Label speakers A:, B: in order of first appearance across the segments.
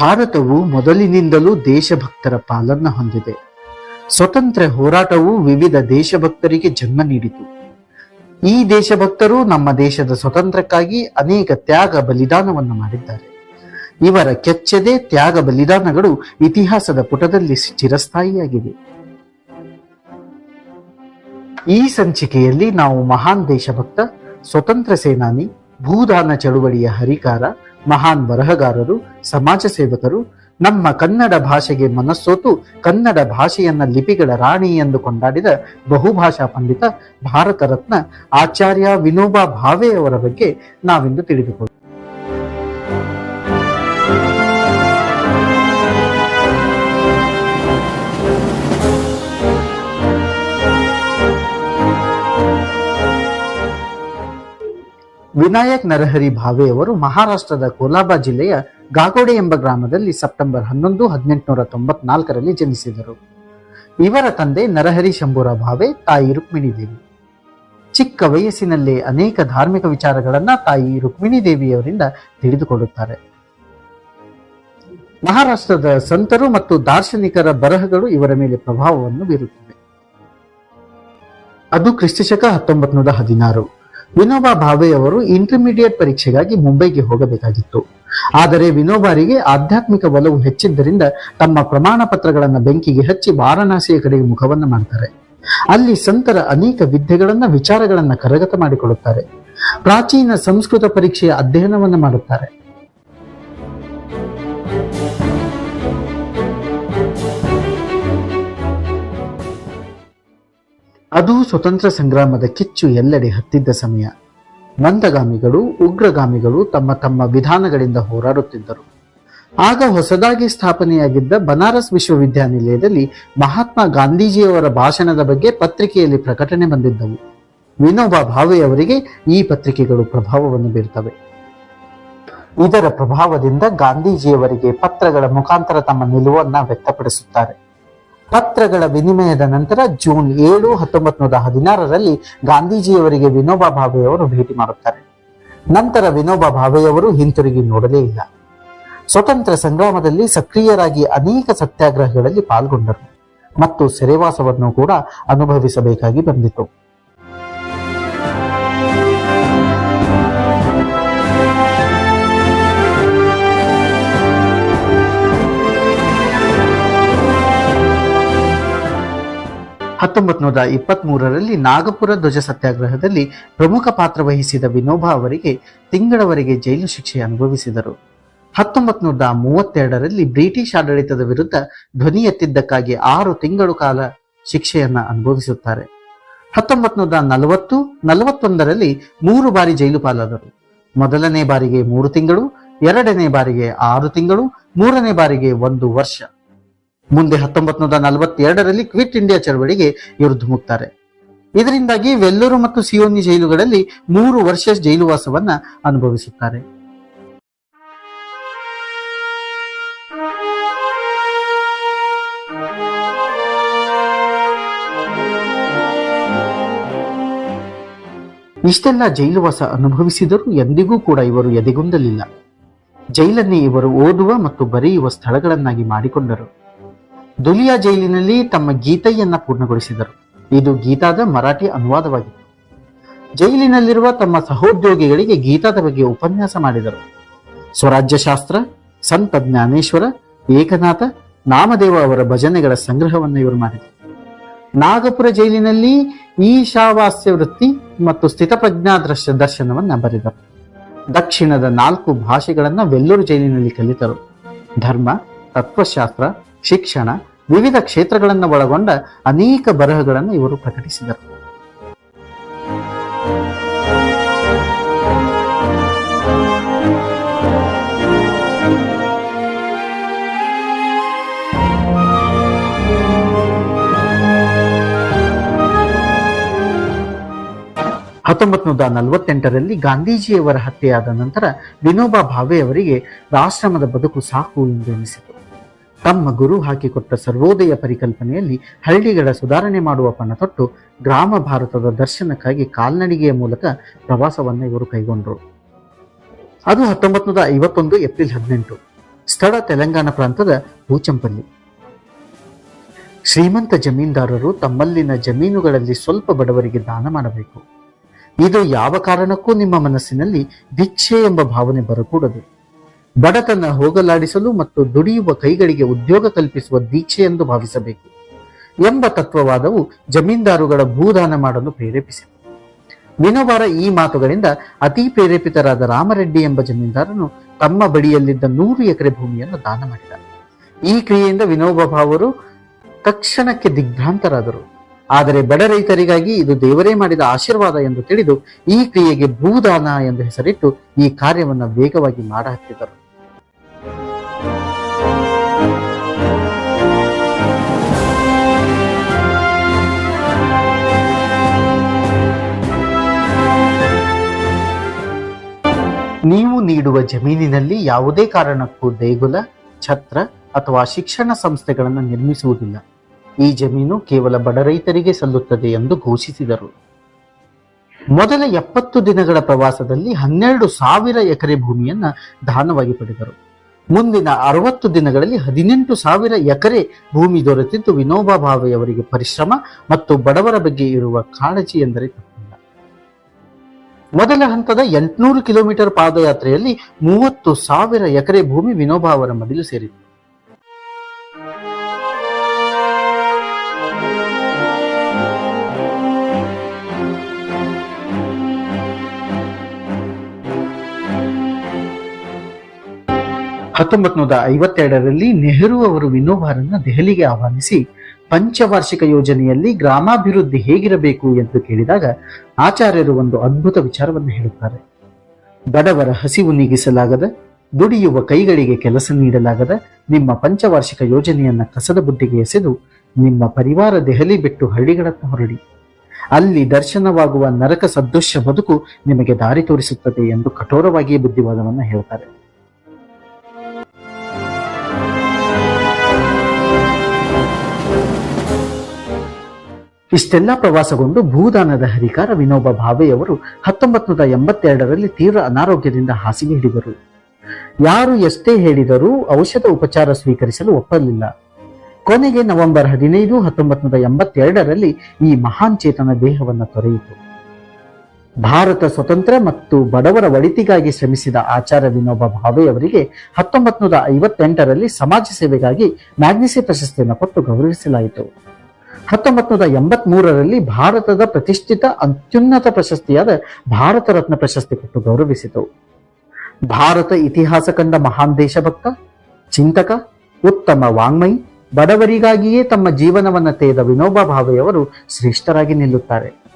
A: ಭಾರತವು ಮೊದಲಿನಿಂದಲೂ ದೇಶಭಕ್ತರ ಪಾಲನ್ನ ಹೊಂದಿದೆ. ಸ್ವತಂತ್ರ ಹೋರಾಟವು ವಿವಿಧ ದೇಶಭಕ್ತರಿಗೆ ಜನ್ಮ ನೀಡಿತು. ಈ ದೇಶಭಕ್ತರು ನಮ್ಮ ದೇಶದ ಸ್ವತಂತ್ರಕ್ಕಾಗಿ ಅನೇಕ ತ್ಯಾಗ ಬಲಿದಾನವನ್ನು ಮಾಡಿದ್ದಾರೆ. ಇವರ ಕೆಚ್ಚದೆ ತ್ಯಾಗ ಬಲಿದಾನಗಳು ಇತಿಹಾಸದ ಪುಟದಲ್ಲಿ ಚಿರಸ್ಥಾಯಿಯಾಗಿವೆ. ಈ ಸಂಚಿಕೆಯಲ್ಲಿ ನಾವು ಮಹಾನ್ ದೇಶಭಕ್ತ, ಸ್ವತಂತ್ರ ಸೇನಾನಿ, ಭೂದಾನ ಚಳುವಳಿಯ ಹರಿಕಾರ ಮಹಾನ್ ಬರಹಗಾರರು, ಸಮಾಜ ಸೇವಕರು, ನಮ್ಮ ಕನ್ನಡ ಭಾಷೆಗೆ ಮನಸ್ಸೋತು ಕನ್ನಡ ಭಾಷೆಯನ್ನ ಲಿಪಿಗಳ ರಾಣಿ ಎಂದು ಕೊಂಡಾಡಿದ ಬಹುಭಾಷಾ ಪಂಡಿತ ಭಾರತ ರತ್ನ ಆಚಾರ್ಯ ವಿನೋಬಾ ಭಾವೆ ಅವರ ಬಗ್ಗೆ ನಾವಿಂದು ತಿಳಿದುಕೊಳ್ಳೋಣ. ವಿನಾಯಕ್ ನರಹರಿ ಭಾವೆ ಅವರು ಮಹಾರಾಷ್ಟ್ರದ ಕೋಲಾಬಾ ಜಿಲ್ಲೆಯ ಗಾಗೋಡೆ ಎಂಬ ಗ್ರಾಮದಲ್ಲಿ ಸೆಪ್ಟೆಂಬರ್ ಹನ್ನೊಂದು, ಹದಿನೆಂಟುನೂರ ತೊಂಬತ್ನಾಲ್ಕರಲ್ಲಿ ಜನಿಸಿದರು. ಇವರ ತಂದೆ ನರಹರಿ ಶಂಭೂರ ಭಾವೆ, ತಾಯಿ ರುಕ್ಮಿಣಿ ದೇವಿ. ಚಿಕ್ಕ ವಯಸ್ಸಿನಲ್ಲೇ ಅನೇಕ ಧಾರ್ಮಿಕ ವಿಚಾರಗಳನ್ನ ತಾಯಿ ರುಕ್ಮಿಣಿ ದೇವಿಯವರಿಂದ ತಿಳಿದುಕೊಳ್ಳುತ್ತಾರೆ. ಮಹಾರಾಷ್ಟ್ರದ ಸಂತರು ಮತ್ತು ದಾರ್ಶನಿಕರ ಬರಹಗಳು ಇವರ ಮೇಲೆ ಪ್ರಭಾವವನ್ನು ಬೀರುತ್ತವೆ. ಅದು ಕ್ರಿಸ್ತಶಕ ಹತ್ತೊಂಬತ್ತು ನೂರ ಹದಿನಾರು. ವಿನೋಬಾ ಭಾವೆ ಅವರು ಇಂಟರ್ಮೀಡಿಯೇಟ್ ಪರೀಕ್ಷೆಗಾಗಿ ಮುಂಬೈಗೆ ಹೋಗಬೇಕಾಗಿತ್ತು. ಆದರೆ ವಿನೋಬಾರಿಗೆ ಆಧ್ಯಾತ್ಮಿಕ ಒಲವು ಹೆಚ್ಚಿದ್ದರಿಂದ ತಮ್ಮ ಪ್ರಮಾಣ ಪತ್ರಗಳನ್ನು ಬೆಂಕಿಗೆ ಹಚ್ಚಿ ವಾರಣಾಸಿಯ ಕಡೆಗೆ ಮುಖವನ್ನು ಮಾಡ್ತಾರೆ. ಅಲ್ಲಿ ಸಂತರ ಅನೇಕ ವಿದ್ಯೆಗಳನ್ನ, ವಿಚಾರಗಳನ್ನ ಕರಗತ ಮಾಡಿಕೊಳ್ಳುತ್ತಾರೆ. ಪ್ರಾಚೀನ ಸಂಸ್ಕೃತ ಪರೀಕ್ಷೆಯ ಅಧ್ಯಯನವನ್ನು ಮಾಡುತ್ತಾರೆ. ಅದು ಸ್ವತಂತ್ರ ಸಂಗ್ರಾಮದ ಕಿಚ್ಚು ಎಲ್ಲೆಡೆ ಹತ್ತಿದ್ದ ಸಮಯ. ಮಂದಗಾಮಿಗಳು ಉಗ್ರಗಾಮಿಗಳು ತಮ್ಮ ತಮ್ಮ ವಿಧಾನಗಳಿಂದ ಹೋರಾಡುತ್ತಿದ್ದರು. ಆಗ ಹೊಸದಾಗಿ ಸ್ಥಾಪನೆಯಾಗಿದ್ದ ಬನಾರಸ್ ವಿಶ್ವವಿದ್ಯಾನಿಲಯದಲ್ಲಿ ಮಹಾತ್ಮ ಗಾಂಧೀಜಿಯವರ ಭಾಷಣದ ಬಗ್ಗೆ ಪತ್ರಿಕೆಯಲ್ಲಿ ಪ್ರಕಟಣೆ ಬಂದಿದ್ದವು. ವಿನೋಬಾ ಭಾವೆಯವರಿಗೆ ಈ ಪತ್ರಿಕೆಗಳು ಪ್ರಭಾವವನ್ನು ಬೀರ್ತವೆ. ಇದರ ಪ್ರಭಾವದಿಂದ ಗಾಂಧೀಜಿಯವರಿಗೆ ಪತ್ರಗಳ ಮುಖಾಂತರ ತಮ್ಮ ನಿಲುವನ್ನ ವ್ಯಕ್ತಪಡಿಸುತ್ತಾರೆ. ಪತ್ರಗಳ ವಿನಿಮಯದ ನಂತರ ಜೂನ್ ಏಳು ಹತ್ತೊಂಬತ್ತು ನೂರ ಹದಿನಾರರಲ್ಲಿ ಗಾಂಧೀಜಿಯವರಿಗೆ ವಿನೋಬಾ ಭಾವೆಯವರು ಭೇಟಿ ಮಾಡುತ್ತಾರೆ. ನಂತರ ವಿನೋಬಾ ಭಾವೆಯವರು ಹಿಂತಿರುಗಿ ನೋಡಲೇ ಇಲ್ಲ. ಸ್ವತಂತ್ರ ಸಂಗ್ರಾಮದಲ್ಲಿ ಸಕ್ರಿಯರಾಗಿ ಅನೇಕ ಸತ್ಯಾಗ್ರಹಗಳಲ್ಲಿ ಪಾಲ್ಗೊಂಡರು. ಮತ್ತು ಸೆರೆವಾಸವನ್ನು ಕೂಡ ಅನುಭವಿಸಬೇಕಾಗಿ ಬಂದಿತು. ಹತ್ತೊಂಬತ್ ನೂರ ಇಪ್ಪತ್ತ್ ಮೂರರಲ್ಲಿ ನಾಗಪುರ ಧ್ವಜ ಸತ್ಯಾಗ್ರಹದಲ್ಲಿ ಪ್ರಮುಖ ಪಾತ್ರ ವಹಿಸಿದ ವಿನೋಬಾ ಅವರಿಗೆ ತಿಂಗಳವರೆಗೆ ಜೈಲು ಶಿಕ್ಷೆ ಅನುಭವಿಸಿದರು. ಹತ್ತೊಂಬತ್ ನೂರ ಮೂವತ್ತೆರಡರಲ್ಲಿ ಬ್ರಿಟಿಷ್ ಆಡಳಿತದ ವಿರುದ್ಧ ಧ್ವನಿ ಎತ್ತಿದ್ದಕ್ಕಾಗಿ ಆರು ತಿಂಗಳು ಕಾಲ ಶಿಕ್ಷೆಯನ್ನ ಅನುಭವಿಸುತ್ತಾರೆ. ಹತ್ತೊಂಬತ್ ನೂರ ನಲವತ್ತು, ನಲವತ್ತೊಂದರಲ್ಲಿ ಮೂರು ಬಾರಿ ಜೈಲು ಪಾಲಾದರು. ಮೊದಲನೇ ಬಾರಿಗೆ ಮೂರು ತಿಂಗಳು, ಎರಡನೇ ಬಾರಿಗೆ ಆರು ತಿಂಗಳು, ಮೂರನೇ ಬಾರಿಗೆ ಒಂದು ವರ್ಷ. ಮುಂದೆ ಹತ್ತೊಂಬತ್ ನೂರ ನಲವತ್ತೆರಡರಲ್ಲಿ ಕ್ವಿಟ್ ಇಂಡಿಯಾ ಚಳವಳಿಗೆ ಇವರು ಧುಮುಕ್ತಾರೆ ಇದರಿಂದಾಗಿ ವೆಲ್ಲೂರು ಮತ್ತು ಸಿಯೋನಿ ಜೈಲುಗಳಲ್ಲಿ ಮೂರು ವರ್ಷ ಜೈಲುವಾಸವನ್ನ ಅನುಭವಿಸುತ್ತಾರೆ. ಇಷ್ಟೆಲ್ಲ ಜೈಲುವಾಸ ಅನುಭವಿಸಿದರೂ ಎಂದಿಗೂ ಕೂಡ ಇವರು ಎದೆಗುಂದಲಿಲ್ಲ. ಜೈಲನ್ನೇ ಇವರು ಓದುವ ಮತ್ತು ಬರೆಯುವ ಸ್ಥಳಗಳನ್ನಾಗಿ ಮಾಡಿಕೊಂಡರು. ದುಲಿಯಾ ಜೈಲಿನಲ್ಲಿ ತಮ್ಮ ಗೀತೆಯನ್ನ ಪೂರ್ಣಗೊಳಿಸಿದರು. ಇದು ಗೀತಾದ ಮರಾಠಿ ಅನುವಾದವಾಗಿತ್ತು. ಜೈಲಿನಲ್ಲಿರುವ ತಮ್ಮ ಸಹೋದ್ಯೋಗಿಗಳಿಗೆ ಗೀತಾದ ಬಗ್ಗೆ ಉಪನ್ಯಾಸ ಮಾಡಿದರು. ಸ್ವರಾಜ್ಯ ಶಾಸ್ತ್ರ ಸಂತ ಜ್ಞಾನೇಶ್ವರ, ಏಕನಾಥ, ನಾಮದೇವ ಅವರ ಭಜನೆಗಳ ಸಂಗ್ರಹವನ್ನು ಇವರು ಮಾಡಿದರು. ನಾಗಪುರ ಜೈಲಿನಲ್ಲಿ ಈಶಾವಾಸ್ಯ ವೃತ್ತಿ ಮತ್ತು ಸ್ಥಿತಪ್ರಜ್ಞಾ ದೃಶ್ಯ ದರ್ಶನವನ್ನ ಬರೆದರು. ದಕ್ಷಿಣದ ನಾಲ್ಕು ಭಾಷೆಗಳನ್ನ ವೆಲ್ಲೂರು ಜೈಲಿನಲ್ಲಿ ಕಲಿತರು. ಧರ್ಮ, ತತ್ವಶಾಸ್ತ್ರ ಶಿಕ್ಷಣ, ವಿವಿಧ ಕ್ಷೇತ್ರಗಳನ್ನು ಒಳಗೊಂಡ ಅನೇಕ ಬರಹಗಳನ್ನು ಇವರು ಪ್ರಕಟಿಸಿದರು. ಹತ್ತೊಂಬತ್ ನೂರ ನಲವತ್ತೆಂಟರಲ್ಲಿ ಗಾಂಧೀಜಿಯವರ ಹತ್ಯೆಯಾದ ನಂತರ ವಿನೋಬಾ ಭಾವೆ ಅವರಿಗೆ ಆಶ್ರಮದ ಬದುಕು ಸಾಕು ಎಂದು ಎನಿಸಿತು. ತಮ್ಮ ಗುರು ಹಾಕಿಕೊಟ್ಟ ಸರ್ವೋದಯ ಪರಿಕಲ್ಪನೆಯಲ್ಲಿ ಹಳ್ಳಿಗಳ ಸುಧಾರಣೆ ಮಾಡುವ ಪಣ ತೊಟ್ಟು ಗ್ರಾಮ ಭಾರತದ ದರ್ಶನಕ್ಕಾಗಿ ಕಾಲ್ನಡಿಗೆಯ ಮೂಲಕ ಪ್ರವಾಸವನ್ನು ಇವರು ಕೈಗೊಂಡರು. ಅದು ಹತ್ತೊಂಬತ್ತು ನೂರ ಐವತ್ತೊಂದು ಏಪ್ರಿಲ್ ಹದಿನೆಂಟು. ಸ್ಥಳ ತೆಲಂಗಾಣ ಪ್ರಾಂತದ ಭೂಚಂಪಲ್ಲಿ. ಶ್ರೀಮಂತ ಜಮೀನ್ದಾರರು ತಮ್ಮಲ್ಲಿನ ಜಮೀನುಗಳಲ್ಲಿ ಸ್ವಲ್ಪ ಬಡವರಿಗೆ ದಾನ ಮಾಡಬೇಕು. ಇದು ಯಾವ ಕಾರಣಕ್ಕೂ ನಿಮ್ಮ ಮನಸ್ಸಿನಲ್ಲಿ ಭಿಕ್ಷೆ ಎಂಬ ಭಾವನೆ ಬರಕೂಡದು. ಬಡತನ ಹೋಗಲಾಡಿಸಲು ಮತ್ತು ದುಡಿಯುವ ಕೈಗಳಿಗೆ ಉದ್ಯೋಗ ಕಲ್ಪಿಸುವ ದೀಕ್ಷೆ ಎಂದು ಭಾವಿಸಬೇಕು ಎಂಬ ತತ್ವವಾದವು ಜಮೀನ್ದಾರುಗಳ ಭೂದಾನ ಮಾಡಲು ಪ್ರೇರೇಪಿಸಿತು ವಿನೋಬಾರ ಈ ಮಾತುಗಳಿಂದ ಅತಿ ಪ್ರೇರೇಪಿತರಾದ ರಾಮರೆಡ್ಡಿ ಎಂಬ ಜಮೀನ್ದಾರನು ತಮ್ಮ ಬಳಿಯಲ್ಲಿದ್ದ ನೂರು ಎಕರೆ ಭೂಮಿಯನ್ನು ದಾನ ಮಾಡಿದ. ಈ ಕ್ರಿಯೆಯಿಂದ ವಿನೋಬ ಭಾವರು ತಕ್ಷಣಕ್ಕೆ ದಿಗ್ಭ್ರಾಂತರಾದರು. ಆದರೆ ಬಡ ರೈತರಿಗಾಗಿ ಇದು ದೇವರೇ ಮಾಡಿದ ಆಶೀರ್ವಾದ ಎಂದು ತಿಳಿದು ಈ ಕ್ರಿಯೆಗೆ ಭೂದಾನ ಎಂದು ಹೆಸರಿಟ್ಟು ಈ ಕಾರ್ಯವನ್ನು ವೇಗವಾಗಿ ಮಾಡಹತ್ತಿದರು. ನೀವು ನೀಡುವ ಜಮೀನಿನಲ್ಲಿ ಯಾವುದೇ ಕಾರಣಕ್ಕೂ ದೇಗುಲ, ಛತ್ರ ಅಥವಾ ಶಿಕ್ಷಣ ಸಂಸ್ಥೆಗಳನ್ನು ನಿರ್ಮಿಸುವುದಿಲ್ಲ. ಈ ಜಮೀನು ಕೇವಲ ಬಡ ರೈತರಿಗೆ ಸಲ್ಲುತ್ತದೆ ಎಂದು ಘೋಷಿಸಿದರು. ಮೊದಲ ಎಪ್ಪತ್ತು ದಿನಗಳ ಪ್ರವಾಸದಲ್ಲಿ ಹನ್ನೆರಡು ಸಾವಿರ ಎಕರೆ ಭೂಮಿಯನ್ನ ದಾನವಾಗಿ ಪಡೆದರು. ಮುಂದಿನ ಅರವತ್ತು ದಿನಗಳಲ್ಲಿ ಹದಿನೆಂಟು ಸಾವಿರ ಎಕರೆ ಭೂಮಿ ದೊರೆತಿದ್ದು ವಿನೋಬಾ ಭಾವೆಯವರಿಗೆ ಪರಿಶ್ರಮ ಮತ್ತು ಬಡವರ ಬಗ್ಗೆ ಇರುವ ಕಾಳಜಿ ಎಂದರೆ ಮೊದಲ ಹಂತದ ಎಂಟುನೂರು ಕಿಲೋಮೀಟರ್ ಪಾದಯಾತ್ರೆಯಲ್ಲಿ ಮೂವತ್ತು ಸಾವಿರ ಎಕರೆ ಭೂಮಿ ವಿನೋಬಾ ಅವರ ಮಡಿಲು ಸೇರಿತು ಹತ್ತೊಂಬತ್ತು ನೂರ ಐವತ್ತೆರಡರಲ್ಲಿ ನೆಹರು ಅವರು ವಿನೋಬಾರನ್ನ ದೆಹಲಿಗೆ ಆಹ್ವಾನಿಸಿ ಪಂಚವಾರ್ಷಿಕ ಯೋಜನೆಯಲ್ಲಿ ಗ್ರಾಮಾಭಿವೃದ್ಧಿ ಹೇಗಿರಬೇಕು ಎಂದು ಕೇಳಿದಾಗ ಆಚಾರ್ಯರು ಒಂದು ಅದ್ಭುತ ವಿಚಾರವನ್ನು ಹೇಳುತ್ತಾರೆ. ಬಡವರ ಹಸಿವು ನೀಗಿಸಲಾಗದ, ದುಡಿಯುವ ಕೈಗಳಿಗೆ ಕೆಲಸ ನೀಡಲಾಗದ ನಿಮ್ಮ ಪಂಚವಾರ್ಷಿಕ ಯೋಜನೆಯನ್ನ ಕಸದ ಬುದ್ಧಿಗೆ ಎಸೆದು ನಿಮ್ಮ ಪರಿವಾರ ದೆಹಲಿ ಬಿಟ್ಟು ಹಳ್ಳಿಗಳತ್ತ ಹೊರಡಿ. ಅಲ್ಲಿ ದರ್ಶನವಾಗುವ ನರಕ ಸದೃಶ್ಯ ಬದುಕು ನಿಮಗೆ ದಾರಿ ತೋರಿಸುತ್ತದೆ ಎಂದು ಕಠೋರವಾಗಿಯೇ ಬುದ್ಧಿವಾದವನ್ನು ಹೇಳ್ತಾರೆ. ಇಷ್ಟೆಲ್ಲ ಪ್ರವಾಸಗೊಂಡು ಭೂದಾನದ ಹರಿಕಾರ ವಿನೋಬ ಭಾವೆಯವರು ಹತ್ತೊಂಬತ್ತು ನೂರ ಎಂಬತ್ತೆರಡರಲ್ಲಿ ತೀವ್ರ ಅನಾರೋಗ್ಯದಿಂದ ಹಾಸಿಗೆ ಹಿಡಿದರು. ಯಾರು ಎಷ್ಟೇ ಹೇಳಿದರೂ ಔಷಧ ಉಪಚಾರ ಸ್ವೀಕರಿಸಲು ಒಪ್ಪಲಿಲ್ಲ. ಕೊನೆಗೆ ನವೆಂಬರ್ ಹದಿನೈದು ಹತ್ತೊಂಬತ್ತು ನೂರ ಎಂಬತ್ತೆರಡರಲ್ಲಿ ಈ ಮಹಾನ್ ಚೇತನ ದೇಹವನ್ನು ತೊರೆಯಿತು. ಭಾರತ ಸ್ವತಂತ್ರ ಮತ್ತು ಬಡವರ ಒಳಿತಿಗಾಗಿ ಶ್ರಮಿಸಿದ ಆಚಾರ ವಿನೋಬ ಭಾವೆಯವರಿಗೆ ಹತ್ತೊಂಬತ್ತು ನೂರ ಐವತ್ತೆಂಟರಲ್ಲಿ ಸಮಾಜ ಸೇವೆಗಾಗಿ ಮ್ಯಾಗ್ನಿಸಿ ಪ್ರಶಸ್ತಿಯನ್ನು ಕೊಟ್ಟು ಗೌರವಿಸಲಾಯಿತು. ಹತ್ತೊಂಬತ್ತು ನೂರ ಎಂಬತ್ ಮೂರರಲ್ಲಿ ಭಾರತದ ಪ್ರತಿಷ್ಠಿತ ಅತ್ಯುನ್ನತ ಪ್ರಶಸ್ತಿಯಾದ ಭಾರತ ರತ್ನ ಪ್ರಶಸ್ತಿ ಕೊಟ್ಟು ಗೌರವಿಸಿತು. ಭಾರತ ಇತಿಹಾಸ ಕಂಡ ಮಹಾನ್ ದೇಶಭಕ್ತ, ಚಿಂತಕ, ಉತ್ತಮ ವಾಂಗ್ಮಯಿ, ಬಡವರಿಗಾಗಿಯೇ ತಮ್ಮ ಜೀವನವನ್ನ ತೆಗೆದ ವಿನೋಬಾ ಭಾವೆಯವರು ಶ್ರೇಷ್ಠರಾಗಿ ನಿಲ್ಲುತ್ತಾರೆ.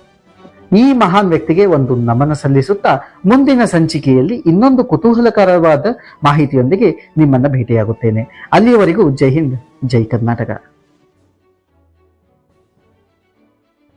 A: ಈ ಮಹಾನ್ ವ್ಯಕ್ತಿಗೆ ಒಂದು ನಮನ ಸಲ್ಲಿಸುತ್ತಾ ಮುಂದಿನ ಸಂಚಿಕೆಯಲ್ಲಿ ಇನ್ನೊಂದು ಕುತೂಹಲಕರವಾದ ಮಾಹಿತಿಯೊಂದಿಗೆ ನಿಮ್ಮನ್ನ ಭೇಟಿಯಾಗುತ್ತೇನೆ. ಅಲ್ಲಿಯವರೆಗೂ ಜೈ ಹಿಂದ್, ಜೈ ಕರ್ನಾಟಕ.